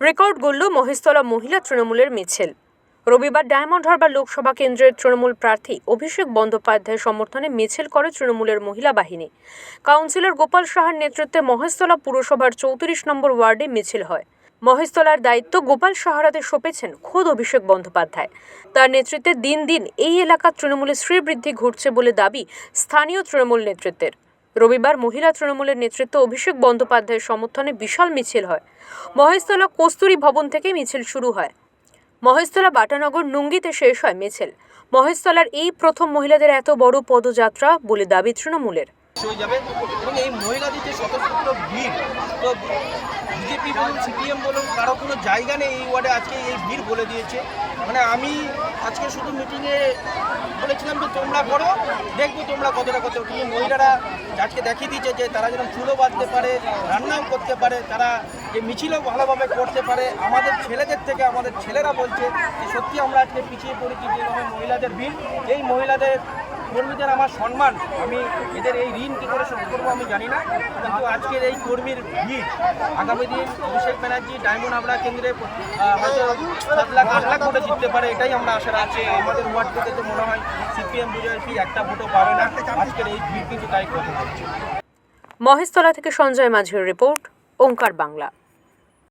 Record গড়ল Maheshtala মহিলা তৃণমূলের মিছিল। রবিবার ডায়মন্ড হারবার লোকসভা কেন্দ্রের তৃণমূল প্রার্থী অভিষেক বন্দ্যোপাধ্যায়ের সমর্থনে মিছিল করে তৃণমূলের মহিলা বাহিনী। কাউন্সিলর গোপাল সাহার নেতৃত্বে মহেশতলা পুরসভার চৌত্রিশ নম্বর ওয়ার্ডে মিছিল হয়। মহেশতলার দায়িত্ব গোপাল সাহারাতে সঁপেছেন খোদ অভিষেক বন্দ্যোপাধ্যায়। তার নেতৃত্বে দিন দিন এই এলাকার তৃণমূলের শ্রীবৃদ্ধি ঘটছে বলে দাবি স্থানীয় তৃণমূল নেতৃত্বের। রবিবার মহিলা তৃণমূলের নেতৃত্ব অভিষেক বন্দ্যোপাধ্যায়ের সমর্থনে বিশাল মিছিল হয়। মহেশতলা কস্তুরী ভবন থেকে মিছিল শুরু হয়। মহেশতলা বাটানগর নুঙ্গিতে শেষ হয় মিছিল। মহেশতলার এই প্রথম মহিলাদের এত বড় পদযাত্রা বলে দাবি তৃণমূলের। বিজেপি বলুন, সিপিএম বলুন, কারও কোনো জায়গা নেই এই ওয়ার্ডে আজকে এই ভিড় বলে দিয়েছে। মানে আমি আজকে শুধু মিটিংয়ে বলেছিলাম যে তোমরা করো, দেখব তোমরা কতটা কত কিন্তু মহিলারা আজকে দেখিয়ে দিয়েছে যে তারা যেন চুলো বাঁধতে পারে, রান্নাও করতে পারে, তারা যে মিছিলও ভালোভাবে করতে পারে, আমাদের ছেলেদের থেকে আমাদের ছেলেরা বলছে যে সত্যি আমরা আজকে পিছিয়ে পড়েছি যেভাবে মহিলাদের ভিড়, এই মহিলাদের কর্মীদের আমার সম্মান। আমি এদের এই ঋণ কী করে শোধ করব আমি জানি না, কিন্তু আজকের এই কর্মীর ভিড়, আগামী দিন অভিষেক ব্যানার্জি, ডায়মন্ড আমরা কেন্দ্রে হয়তো সাত লাখ, আট লাখ ভোটে জিততে পারে, এটাই আমরা আশা রাখছি। আমাদের ওয়ার্ড থেকে তো মনে হয় সিপিএম বিজয়ী একটা ভোটও পাবে না, আজকের এই ভিড় কিন্তু তাই মহেশতলা থেকে সঞ্জয় মাঝির রিপোর্ট, ওঙ্কার বাংলা।